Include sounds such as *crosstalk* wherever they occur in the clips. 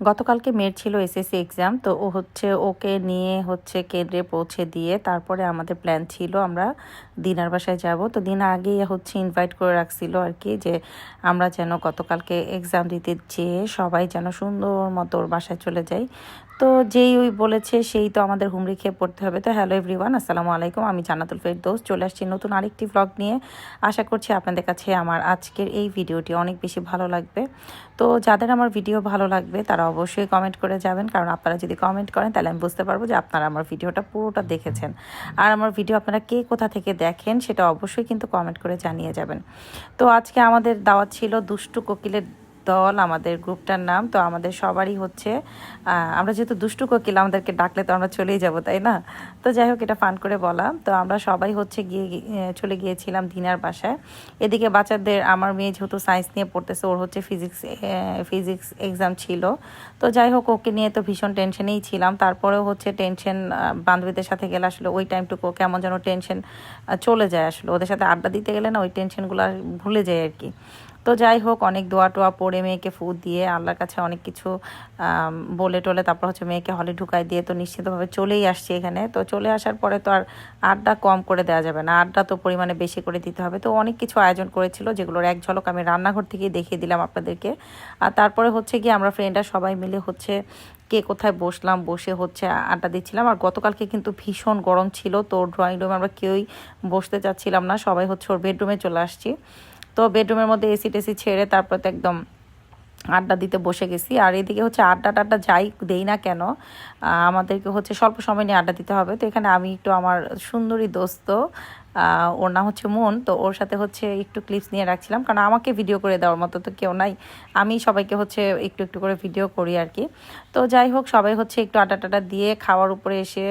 গতকালকে মেয়ের ছিল এসএসসি এক্সাম, তো ও হচ্ছে ওকে নিয়ে হচ্ছে কেন্দ্রে পৌঁছে দিয়ে তারপরে আমাদের প্ল্যান ছিল আমরা দিনার বাসায় যাব। তো দিন আগেই হচ্ছে ইনভাইট করে রাখছিল আর কি যে আমরা যেন গতকালকে এক্সাম দিতে যেয়ে সবাই যেন সুন্দর মতো ওর বাসায় চলে যাই। তো যেই ওই বলেছে সেই তো আমাদের হুমড়ি খেয়ে পড়তে হবে। তো হ্যালো এভরিওয়ান আসসালামু আলাইকুম। আমি জান্নাতুল ফেরদৌস, চলে আসছি নতুন আরেকটি ব্লগ নিয়ে। আশা করছি আপনাদের কাছে আমার আজকের এই ভিডিওটি অনেক বেশি ভালো লাগবে। তো যাদের আমার ভিডিও ভালো লাগবে তারা অবশ্যই কমেন্ট করে যাবেন। কারণ আপনারা যদি কমেন্ট করেন, তাহলে আমি বুঝতে পারব যে আপনারা আমার ভিডিওটা পুরোটা দেখেছেন। আর আমার ভিডিও আপনারা কে কোথা থেকে দেখেন, সেটা অবশ্যই কিন্তু কমেন্ট করে জানিয়ে যাবেন। তো আজকে আমাদের দাওয়াত ছিল দুষ্টু কোকিলের দল, আমাদের গ্রুপটার নাম, তো আমাদের সবারই হচ্ছে আমরা যেহেতু দুষ্টু কোকিল, আমাদেরকে ডাকলে তো আমরা চলেই যাব, তাই না? তো যাই হোক, এটা ফান করে বলা। তো আমরা সবাই হচ্ছে গিয়ে চলে গিয়েছিলাম দিনার বাসায়। এদিকে বাচ্চাদের, আমার মেয়ে যেহেতু সায়েন্স নিয়ে পড়তেছে, ওর হচ্ছে ফিজিক্স ফিজিক্স এক্সাম ছিল। তো যাই হোক, ওকে নিয়ে তো ভীষণ টেনশনেই ছিলাম। তারপরেও হচ্ছে টেনশন বান্ধবীদের সাথে গেলে আসলে ওই টাইমটুকু কেমন যেন টেনশন চলে যায় আসলে। ওদের সাথে আড্ডা দিতে গেলে না ওই টেনশনগুলো ভুলে যায় আর কি। তো যাই হোক, অনেক দোয়া টোয়া পড়ে মেয়েকে ফু দিয়ে আল্লাহর কাছে অনেক কিছু বলে টলে তারপর হচ্ছে মেয়েকে হলে ঢুকাই দিয়ে তো নিশ্চিতভাবে চলেই আসছি এখানে। তো চলে আসার পরে তো আর আড্ডা কম করে দেওয়া যাবে না। আড্ডা তো পরিমাণে বেশি করে দিতে হবে। তো অনেক কিছু আয়োজন করেছিল যেগুলোর এক ঝলক আমি রান্নাঘর থেকেই দেখিয়ে দিলাম আপনাদেরকে। আর তারপরে হচ্ছে কি আমরা ফ্রেন্ডরা সবাই মিলে হচ্ছে কে কোথায় বসলাম, বসে হচ্ছে আড্ডা দিচ্ছিলাম। আর গতকালকে কিন্তু ভীষণ গরম ছিল, তো ড্রয়িং রুমে আমরা কেউই বসতে চাচ্ছিলাম না। সবাই হচ্ছে ওর বেডরুমে চলে আসছি। তো বেডরুমের মধ্যে এসি টেসি ছেড়ে তারপর তো একদম আড্ডা দিতে বসে গেছি। আর এদিকে হচ্ছে আড্ডা টাড্ডা যাই দেই না কেন আমাদেরকে হচ্ছে স্বল্প সময় নিয়ে আড্ডা দিতে হবে। তো এখানে আমি একটু আমার সুন্দরী দোস্ত ওর নাম হচ্ছে মন, তো ওর সাথে হচ্ছে একটু ক্লিপস নিয়ে রাখছিলাম। কারণ আমাকে ভিডিও করে দেওয়ার মতো তো কেউ নাই। আমি সবাইকে হচ্ছে একটু একটু করে ভিডিও করি আর কি। তো যাই হোক, সবাই হচ্ছে একটু আড্ডা টাড্ডা দিয়ে খাওয়ার উপরে এসে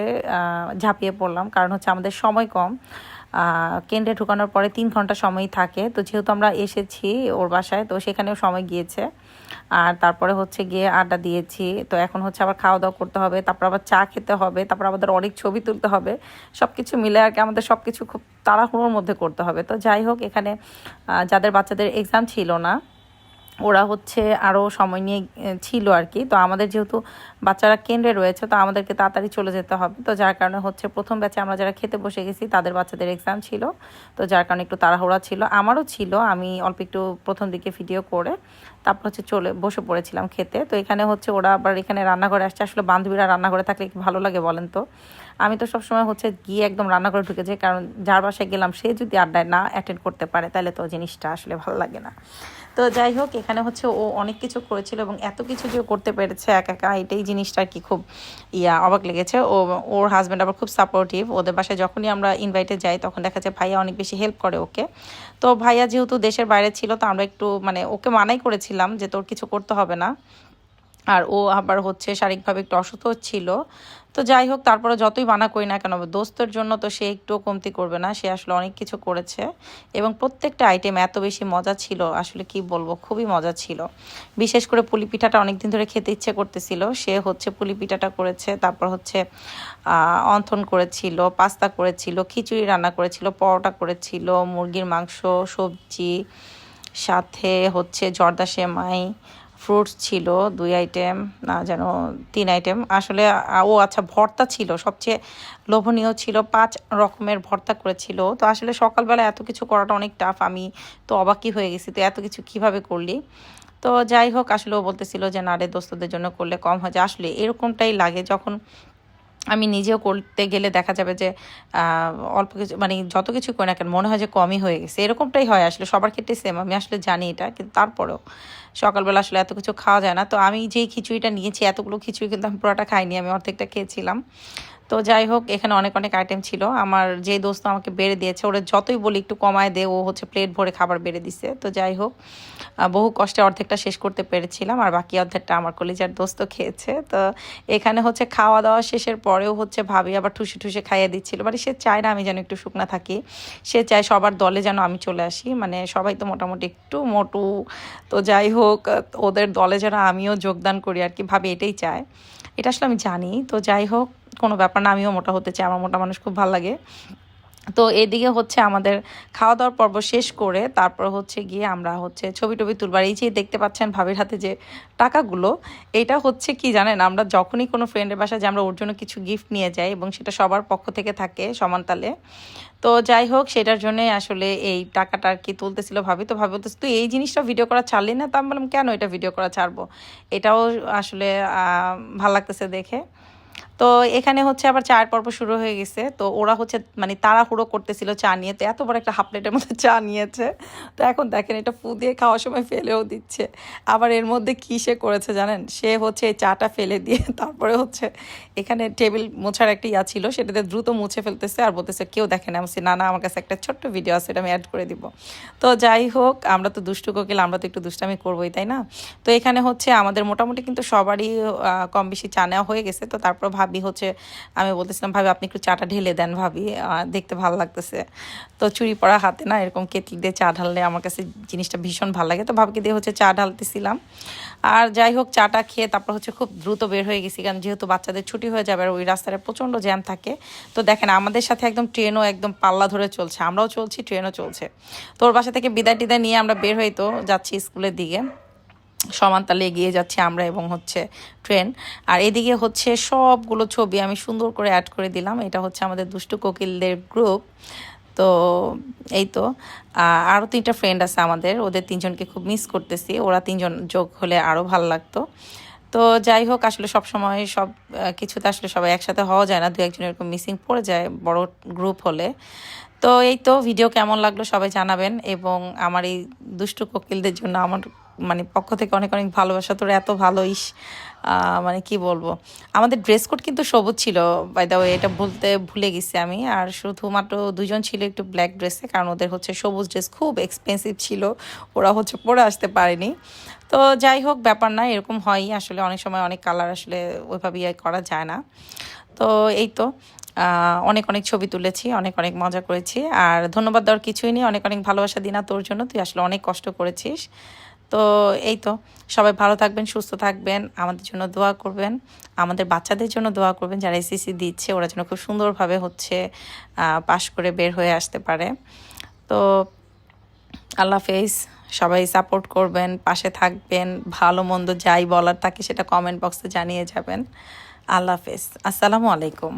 ঝাঁপিয়ে পড়লাম। কারণ হচ্ছে আমাদের সময় কম। কেন্দ্রে ঢুকানোর পরে তিন ঘণ্টা সময় থাকে। তো যেহেতু আমরা এসেছি ওর বাসায়, তো সেখানেও সময় গিয়েছে। আর তারপরে হচ্ছে গিয়ে আড্ডা দিয়েছি। তো এখন হচ্ছে আবার খাওয়া দাওয়া করতে হবে, তারপর আবার চা খেতে হবে, তারপর আমাদের অনেক ছবি তুলতে হবে। সব কিছু মিলে আর কি আমাদের সব কিছু খুব তাড়াহুড়োর মধ্যে করতে হবে। তো যাই হোক, এখানে যাদের বাচ্চাদের এক্সাম ছিল না ওরা হচ্ছে আরও সময় নিয়ে ছিল আর কি তো আমাদের যেহেতু বাচ্চারা কেন্দ্রে রয়েছে, তো আমাদেরকে তাড়াতাড়ি চলে যেতে হবে। তো যার কারণে হচ্ছে প্রথম ব্যাচে আমরা যারা খেতে বসে গেছি, তাদের বাচ্চাদের এক্সাম ছিল। তো যার কারণে একটু তাড়াহুড়া ছিল। আমারও ছিল, আমি অল্প একটু প্রথম দিকে ভিডিও করে, তারপর হচ্ছে চলে, বসে পড়েছিলাম খেতে। তো এখানে হচ্ছে ওরা আবার এখানে রান্নাঘরে আসছে। আসলে বান্ধবীরা রান্নাঘরে থাকলে কি ভালো লাগে বলেন তো? আমি তো সবসময় হচ্ছে গিয়ে একদম রান্নাঘরে ঢুকে যাই, কারণ যার বাসায় গেলাম, সে যদি আড্ডায় না অ্যাটেন্ড করতে পারে, তাহলে তো জিনিসটা আসলে ভালো লাগে না। তো যাই হোক, এখানে হচ্ছে ও অনেক কিছু করেছিল এবং এত কিছু যে করতে পেরেছে একা একা, এটাই জিনিসটা আর কি খুব ইয়া, অবাক লেগেছে। ও, ওর হাজব্যান্ড আবার খুব সাপোর্টিভ ওদের বাসায় যখনই আমরা ইনভাইটে যাই, তখন দেখা যায় ভাইয়া অনেক বেশি হেল্প করে ওকে। তো ভাইয়া যেহেতু দেশের বাইরে ছিল, তো আমরা একটু মানে ওকে মানাই করেছিলাম যে তোর কিছু করতে হবে না। আর ও আবার হচ্ছে শারীরিকভাবে একটু অসুস্থ ছিল। তো যাই হোক তারপরে যতই বানা করি না কেন, দোস্তের জন্য তো সে একটু কমতি করবে না, সে আসলে অনেক কিছু করেছে। এবং প্রত্যেকটা আইটেম এত বেশি মজা ছিল, আসলে কি বলব, খুবই মজা ছিল। বিশেষ করে পুলি পিঠাটা অনেকদিন ধরে খেতে ইচ্ছে করতেছিল, সে হচ্ছে পুলি পিঠাটা করেছে, তারপর হচ্ছে অন্থন করেছিল, পাস্তা করেছিল, খিচুড়ি রান্না করেছিল, পরোটা করেছিল, মুরগির মাংস, সবজি, সাথে হচ্ছে জর্দা সেমাই ফ্রুটস ছিল, দুই আইটেম, না যেন তিন আইটেম। আসলে ও আচ্ছা ভর্তা ছিল, সবচেয়ে লোভনীয় ছিল, পাঁচ রকমের ভর্তা করেছিল। তো আসলে সকালবেলা এত কিছু করাটা অনেক টাফ আমি তো অবাকই হয়ে গেছি, তো এত কিছু কীভাবে করলি? তো যাই হোক, আসলে ও বলতেছিল যে, না রে, দোস্তদের জন্য করলে কম হয়। যে আসলে এরকমটাই লাগে, যখন আমি নিজেও করতে গেলে দেখা যাবে যে অল্প কিছু মানে যত কিছু করি না কেন, মনে হয় যে কমই হয়ে গেছে। এরকমটাই হয় আসলে, সবার ক্ষেত্রে সেম আমি আসলে জানি এটা, কিন্তু তারপরেও সকালবেলা আসলে এত কিছু খাওয়া যায় না। তো আমি যেই খিচুড়িটা নিয়েছি, এতগুলো খিচুড়ি কিন্তু আমি পুরোটা খাইনি, আমি অর্ধেকটা খেয়েছিলাম। তো যাই হোক, এখানে অনেক অনেক আইটেম ছিল। আমার যে দোস্ত আমাকে বেড়ে দিয়েছে, ওরা যতই বলি একটু কমায় দে, ও হচ্ছে প্লেট ভরে খাবার বেড়ে দিছে। তো যাই হোক বহু কষ্টে অর্ধেকটা শেষ করতে পেরেছিলাম, আর বাকি অর্ধেকটা আমার কলিজার দোস্ত খেয়েছে। তো এখানে হচ্ছে খাওয়া দাওয়া শেষের পরেও হচ্ছে ভাবি আবার ঠুসে ঠুসে খাইয়ে দিচ্ছিল। মানে সে চায় না আমি যেন একটু শুকনা থাকি, সে চায় সবার দলে যেন আমি চলে আসি। মানে সবাই তো মোটামুটি একটু মোটু। তো যাই হোক, ওদের দলে যেন আমিও যোগদান করি আর কি, ভাবি এটাই চায়। এটা আসলে আমি জানি। তো যাই হোক কোনো ব্যাপার না, আমিও মোটা হতে চাই, আমার মোটা মানুষ খুব ভালো লাগে। তো এদিকে হচ্ছে আমাদের খাওয়া দাওয়ার পর্ব শেষ করে তারপর হচ্ছে গিয়ে আমরা হচ্ছে ছবি টবি তুলবার, এই যে দেখতে পাচ্ছেন ভাবির হাতে যে টাকাগুলো, এটা হচ্ছে কি জানেন, আমরা যখনই কোনো ফ্রেন্ডের বাসায় যে আমরা ওর জন্য কিছু গিফট নিয়ে যাই এবং সেটা সবার পক্ষ থেকে থাকে সমানতালে তো যাই হোক, সেটার জন্য আসলে এই টাকাটা আর কি তুলতেছিল ভাবি। তো ভাবি বলতেছে, তুই এই জিনিসটা ভিডিও করা ছাড়লি না? তো আমি বললাম, কেন এটা ভিডিও করা ছাড়বো? এটাও আসলে ভালো লাগতেছে দেখে। তো এখানে হচ্ছে আবার চায়ের পর্ব শুরু হয়ে গেছে। তো ওরা হচ্ছে মানে তাড়াহুড়ো করতেছিল চা নিয়ে। তো এত বড় একটা হাফ প্লেটের মধ্যে চা নিয়েছে। তো এখন দেখেন এটা ফু দিয়ে খাওয়ার সময় ফেলেও দিচ্ছে। আবার এর মধ্যে কী সে করেছে জানেন? সে হচ্ছে এই চাটা ফেলে দিয়ে *laughs* তারপরে হচ্ছে এখানে টেবিল মোছার একটা ইয়া ছিল। সেটাতে দ্রুত মুছে ফেলতেছে আর বলতেছে, কেউ দেখে না। আমি না না, আমার কাছে একটা ছোট্ট ভিডিও আছে, এটা আমি অ্যাড করে দিব। তো যাই হোক, আমরা তো দুষ্টু কোকিল, আমরা তো একটু দুষ্টামি করবোই, তাই না? তো এখানে হচ্ছে আমাদের মোটামুটি কিন্তু সবারই কম বেশি চা নেওয়া হয়ে গেছে। তো তারপর ভাবি হচ্ছে, আমি বলতেছিলাম, ভাবি, আপনি একটু চাটা ঢেলে দেন ভাবি দেখতে ভালো লাগতেছে। তো চুরি পড়া হাতে না এরকম কেটলি দিয়ে চা ঢাললে আমার কাছে জিনিসটা ভীষণ ভালো লাগে। তো ভাবিকে দিয়ে হচ্ছে চা ঢালতেছিলাম। আর যাই হোক, চাটা খেয়ে তারপর হচ্ছে খুব দ্রুত বের হয়ে গেছি, কারণ যেহেতু বাচ্চাদের ছুটি হয়ে যাবে আর ওই রাস্তাটা প্রচণ্ড জ্যাম থাকে, তো দেখেন আমাদের সাথে একদম ট্রেনও একদম পাল্লা ধরে চলছে, আমরাও চলছি, ট্রেনও চলছে। তো ওর বাসা থেকে বিদায় টিদায় নিয়ে আমরা বের হই, তো যাচ্ছি স্কুলের দিকে। সমান তালে এগিয়ে যাচ্ছি আমরা এবং হচ্ছে ট্রেন। আর এদিকে হচ্ছে সবগুলো ছবি আমি সুন্দর করে অ্যাড করে দিলাম। এটা হচ্ছে আমাদের দুষ্টু কোকিলদের গ্রুপ তো এই তো। আরও তিনটা ফ্রেন্ড আছে আমাদের। ওদের তিনজনকে খুব মিস করতেছি। ওরা তিনজন যোগ হলে আরও ভালো লাগতো। তো যাই হোক, আসলে সব সময় সব কিছুতে আসলে সবাই একসাথে হওয়া যায় না। দু একজন এরকম মিসিং পড়ে যায় বড় গ্রুপ হলে। তো এই তো ভিডিও কেমন লাগল সবাই জানাবেন। এবং আমার এই দুষ্টু কোকিলদের জন্য আমার মানে পক্ষ থেকে অনেক অনেক ভালোবাসা। তোর এত ভালোইস মানে কি বলব? আমাদের ড্রেস কোড কিন্তু সবুজ ছিল বাই দা এটা বলতে ভুলে গেছি আমি। আর শুধুমাত্র দুজন ছিল একটু ব্ল্যাক ড্রেসে কারণ ওদের হচ্ছে সবুজ ড্রেস খুব এক্সপেন্সিভ ছিল, ওরা হচ্ছে পরে আসতে পারেনি। তো যাই হোক, ব্যাপার না, এরকম হয়ই আসলে অনেক সময় অনেক কালার আসলে ওইভাবে ইয়ে করা যায় না। তো এই তো অনেক অনেক ছবি তুলেছি, অনেক অনেক মজা করেছি। আর ধন্যবাদ দেওয়ার কিছুই নেই। অনেক অনেক ভালোবাসা দিনা তোর জন্য। তুই আসলে অনেক কষ্ট করেছিস। তো এই তো, সবাই ভালো থাকবেন, সুস্থ থাকবেন, আমাদের জন্য দোয়া করবেন, আমাদের বাচ্চাদের জন্য দোয়া করবেন, যারা এসিসি দিচ্ছে, ওরা যেন খুব সুন্দরভাবে হচ্ছে পাশ করে বের হয়ে আসতে পারে। তো আল্লাহ হাফেজ, সবাই সাপোর্ট করবেন, পাশে থাকবেন, ভালো মন্দ যাই বলার থাকে সেটা কমেন্ট বক্সে জানিয়ে যাবেন। আল্লাহ হাফেজ, আসসালামু আলাইকুম।